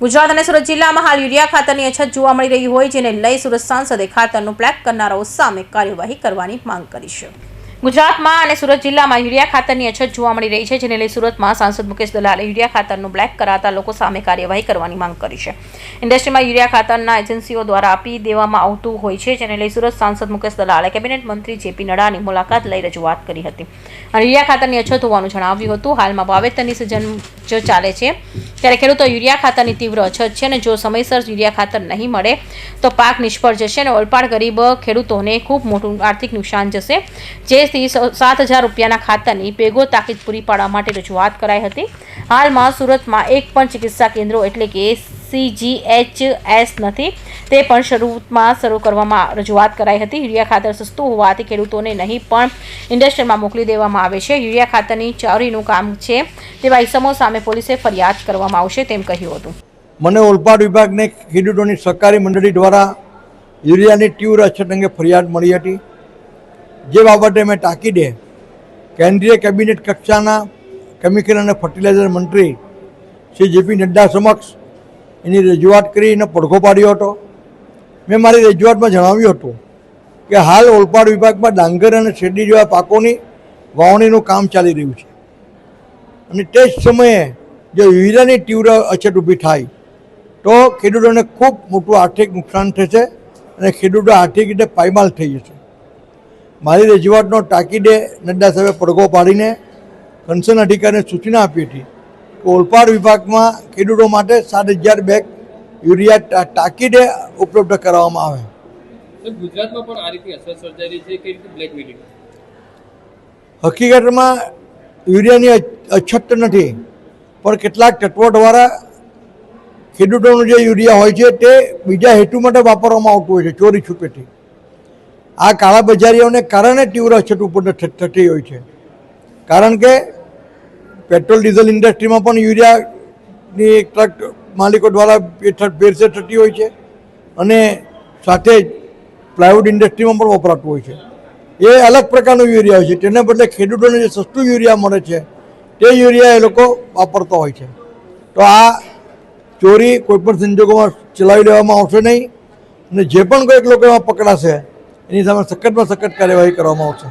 ગુજરાત અને સુરત જિલ્લામાં હાલ યુરિયા ખાતરની અછત જોવા મળી રહી હોય, જેને લઈ સુરત સાંસદે ખાતરનું પ્લેક કરનારાઓ સામે કાર્યવાહી કરવાની માંગ કરી છે. ગુજરાતમાં અને સુરત જિલ્લામાં યુરિયા ખાતરની અછત જોવા મળી રહી છે, જેને લઈ સુરતમાં સાંસદ મુકેશ દલાલે યુરિયા ખાતરનું બ્લેક કરાતા લોકો સામે કાર્યવાહી કરવાની માંગ કરી છે. ઇન્ડસ્ટ્રીમાં યુરિયા ખાતરના એજન્સીઓ દ્વારા આપી દેવામાં આવતું હોય છે, જેને લઈ સુરત સાંસદ મુકેશ દલાલે કેબિનેટ મંત્રી જેપી નડ્ડાની મુલાકાત લઈ રજૂઆત કરી હતી. અને યુરિયા ખાતરની અછત હોવાનું જણાવ્યું હતું. હાલમાં વાવેતરની સિઝન જો ચાલે છે. ત્યારે ખેડૂતો યુરિયા ખાતરની તીવ્ર અછત છે અને જો સમયસર યુરિયા ખાતર નહીં મળે, તો પાક નિષ્ફળ જશે અને ઓલપાડ ગરીબ ખેડૂતોને ખૂબ મોટું આર્થિક નુકસાન જશે. જેથી સ- સાત હજાર રૂપિયાના ખાતરની પેગો તાકીદ પૂરી પાડવા માટે રજૂઆત કરાઈ હતી. હાલમાં સુરતમાં એક પણ ચિકિત્સા કેન્દ્રો એટલે કે સીજીએચએસ નથી. તે પણ શરૂઆતમાં શરૂ કરવામાં રજૂઆત કરાઈ હતી. યુરિયા ખાતર સસ્તું હોવાથી ખેડૂતોને નહીં પણ ઇન્ડસ્ટ્રીમાં મોકલી દેવામાં આવે છે. યુરિયા ખાતરની ચોરીનું કામ છે તેવા ઇસમો સામે પોલીસે ફરિયાદ કરવામાં આવશે તેમ કહ્યું હતું. મને ઓલપાડ વિભાગને ખેડૂતોની સહકારી મંડળી દ્વારા યુરિયાની તીવ્ર અછત અંગે ફરિયાદ મળી હતી. જે બાબતે મેં તાકીદે કેન્દ્રીય કેબિનેટ કક્ષાના કેમિકલ અને ફર્ટિલાઇઝર મંત્રી શ્રી જેપી નડ્ડા સમક્ષ એની રજૂઆત કરી અને પડઘો પાડ્યો હતો. મેં મારી રજૂઆતમાં જણાવ્યું હતું કે હાલ ઓલપાડ વિભાગમાં ડાંગર અને શેરડી જેવા પાકોની વાવણીનું કામ ચાલી રહ્યું છે. અને તે જ સમયે જો યુરિયાની તીવ્ર અછત ઊભી થાય, તો ખેડૂતોને ખૂબ મોટું આર્થિક નુકસાન થશે અને ખેડૂતો આર્થિક રીતે પાયમાલ થઈ જશે. મારી રજૂઆતનો તાકીદે નડ્ડા સાહેબે પડઘો પાડીને કન્સર્ન અધિકારીને સૂચના આપી હતી કે ઓલપાડ વિભાગમાં ખેડૂતો માટે સાત હજાર બેગ યુરિયા તાકીદે ઉપલબ્ધ કરાવવામાં આવે. ગુજરાતમાં પણ આ રીતે અસર સર્જાઈ રહી છે કે બ્લેક મિલિંગ હકીકતમાં યુરિયાની અછત નથી પણ કેટલાક ચટવટવાળા ખેડૂતોનું જે યુરિયા હોય છે તે બીજા હેતુ માટે વાપરવામાં આવતું હોય છે ચોરી છુપેથી આ કાળા બજારીઓને કારણે તીવ્ર અછત ઉત્પન્ન થતી હોય છે. કારણ કે પેટ્રોલ, ડીઝલ ઇન્ડસ્ટ્રીમાં પણ યુરિયાની ટ્રક માલિકો દ્વારા ભેળસેળ થતી હોય છે અને સાથે જ પ્લાયવુડ ઇન્ડસ્ટ્રીમાં પણ વપરાતું હોય છે. એ અલગ પ્રકારનું યુરિયા હોય છે. તેના બદલે ખેડૂતોને જે સસ્તું યુરિયા મળે છે, તે યુરિયા એ લોકો વાપરતા હોય છે. તો આ ચોરી કોઈપણ સંજોગોમાં ચલાવી લેવામાં આવશે નહીં અને જે પણ કોઈક લોકો એમાં પકડાશે એની સામે સખતમાં સખત કાર્યવાહી કરવામાં આવશે.